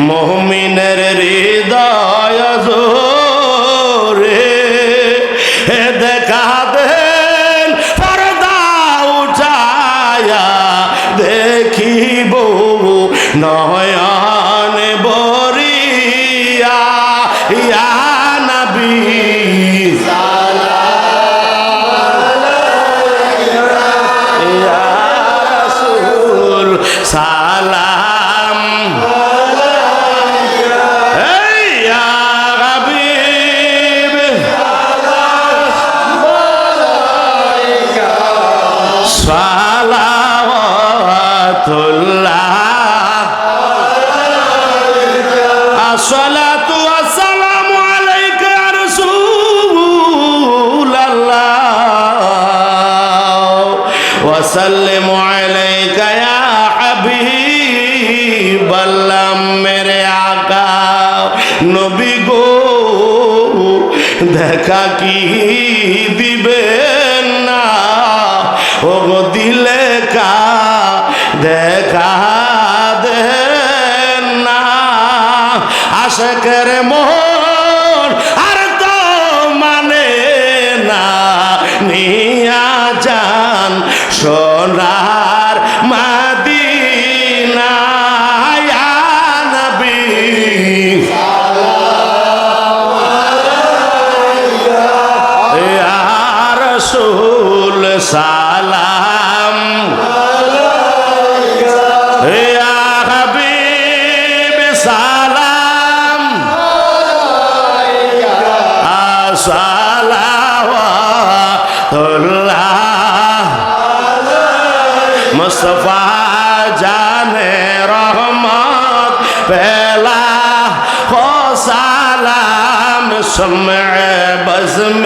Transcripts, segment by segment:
মোহমিনের হৃদয় জোরে দেখা দেন বরিয়া ইয়া আসসালাতু ওয়াসসালামু আলাইকা ইয়া রাসূলাল্লাহ। ওয়া সাল্লিমু আলাইকা ইয়া হাবিবাল্লাহ। মেরে আকা নবী দেখা কি আশেকের মোহন আর তো মানে না। নিয়া যান সোনার মাদিনা নবী ইয়া রাসূল সালাম মুস্তফা জানে রহমত পেলা হো সালাম সুমে বজম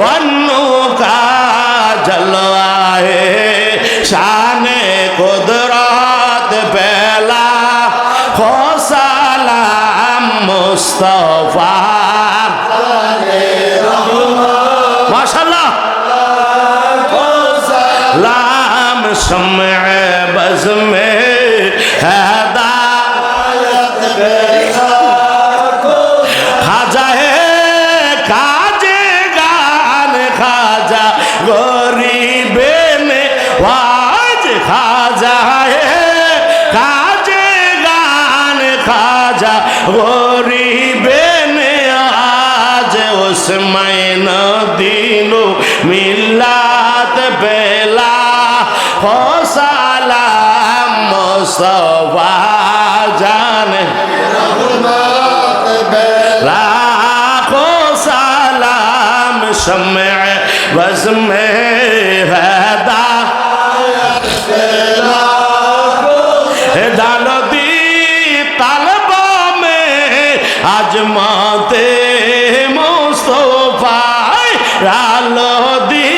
वनु का जलवाए शान कुदरत बेला हो सलाम मुस्तफा माशाल्लाह लाम समय खाजा है, खाजे गान खाजा गोरी बेने आज उसमें न दिलो मिलात बेला, हो सलाम मुसवा जान। लाखो समय बस में है আজমাতে মোস্তফায় রালো দি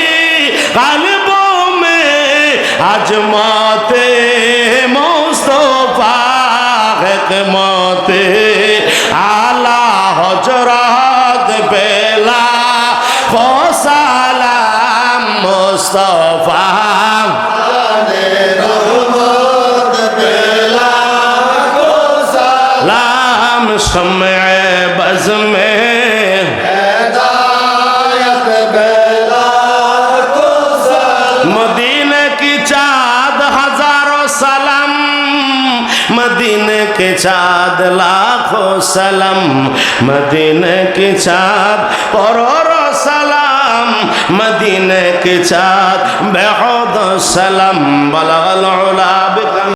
কালব মে আজমাতে মোস্তফা মতে আলা হজরত বেলা ফসালাম মোস্তফা some मदीने की चाँद हजारों सलाम मदीने के चाँद लाखों सलाम मदीने के चाँद करोड़ों सलाम मदीने के चाँद बेहद सलाम बलगल उला बिकम